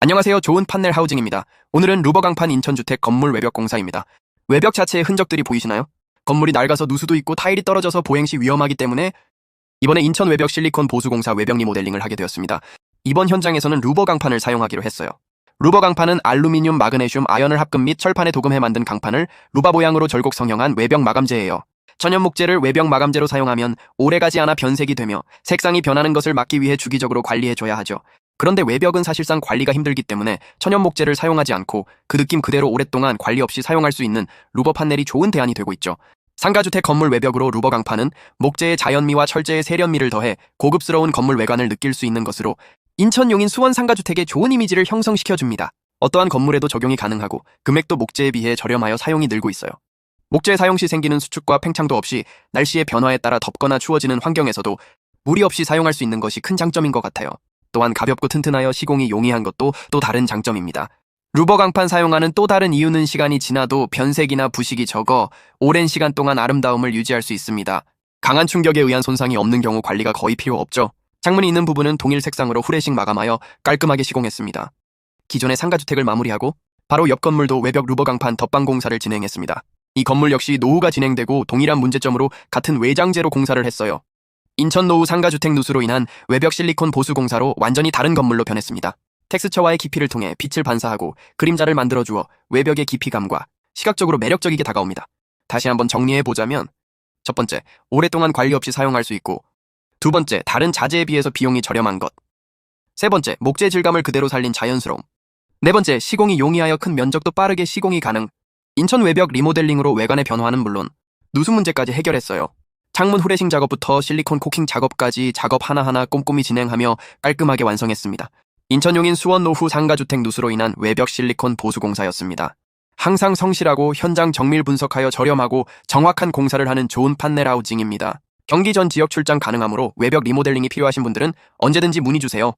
안녕하세요. 좋은 판넬 하우징입니다. 오늘은 루버 강판 인천주택 건물 외벽 공사입니다. 외벽 자체의 흔적들이 보이시나요? 건물이 낡아서 누수도 있고 타일이 떨어져서 보행 시 위험하기 때문에 이번에 인천 외벽 실리콘 보수공사 외벽 리모델링을 하게 되었습니다. 이번 현장에서는 루버 강판을 사용하기로 했어요. 루버 강판은 알루미늄, 마그네슘, 아연을 합금 및 철판에 도금해 만든 강판을 루바 모양으로 절곡 성형한 외벽 마감재예요. 천연 목재를 외벽 마감재로 사용하면 오래가지 않아 변색이 되며 색상이 변하는 것을 막기 위해 주기적으로 관리해줘야 하죠. 그런데 외벽은 사실상 관리가 힘들기 때문에 천연 목재를 사용하지 않고 그 느낌 그대로 오랫동안 관리 없이 사용할 수 있는 루버 판넬이 좋은 대안이 되고 있죠. 상가주택 건물 외벽으로 루버 강판은 목재의 자연미와 철제의 세련미를 더해 고급스러운 건물 외관을 느낄 수 있는 것으로 인천 용인 수원 상가주택의 좋은 이미지를 형성시켜줍니다. 어떠한 건물에도 적용이 가능하고 금액도 목재에 비해 저렴하여 사용이 늘고 있어요. 목재 사용 시 생기는 수축과 팽창도 없이 날씨의 변화에 따라 덥거나 추워지는 환경에서도 무리 없이 사용할 수 있는 것이 큰 장점인 것 같아요. 또한 가볍고 튼튼하여 시공이 용이한 것도 또 다른 장점입니다. 루버 강판 사용하는 또 다른 이유는 시간이 지나도 변색이나 부식이 적어 오랜 시간 동안 아름다움을 유지할 수 있습니다. 강한 충격에 의한 손상이 없는 경우 관리가 거의 필요 없죠. 창문이 있는 부분은 동일 색상으로 후레싱 마감하여 깔끔하게 시공했습니다. 기존의 상가주택을 마무리하고 바로 옆 건물도 외벽 루버 강판 덧방 공사를 진행했습니다. 이 건물 역시 노후가 진행되고 동일한 문제점으로 같은 외장재로 공사를 했어요. 인천 노후 상가주택 누수로 인한 외벽 실리콘 보수 공사로 완전히 다른 건물로 변했습니다. 텍스처와의 깊이를 통해 빛을 반사하고 그림자를 만들어 주어 외벽의 깊이감과 시각적으로 매력적이게 다가옵니다. 다시 한번 정리해 보자면 첫 번째, 오랫동안 관리 없이 사용할 수 있고 두 번째, 다른 자재에 비해서 비용이 저렴한 것 세 번째, 목재 질감을 그대로 살린 자연스러움 네 번째, 시공이 용이하여 큰 면적도 빠르게 시공이 가능 인천 외벽 리모델링으로 외관의 변화는 물론 누수 문제까지 해결했어요. 창문 후레싱 작업부터 실리콘 코킹 작업까지 작업 하나하나 꼼꼼히 진행하며 깔끔하게 완성했습니다. 인천용인 수원 노후 상가주택 누수로 인한 외벽 실리콘 보수 공사였습니다. 항상 성실하고 현장 정밀 분석하여 저렴하고 정확한 공사를 하는 좋은 판넬 하우징입니다. 경기 전 지역 출장 가능하므로 외벽 리모델링이 필요하신 분들은 언제든지 문의 주세요.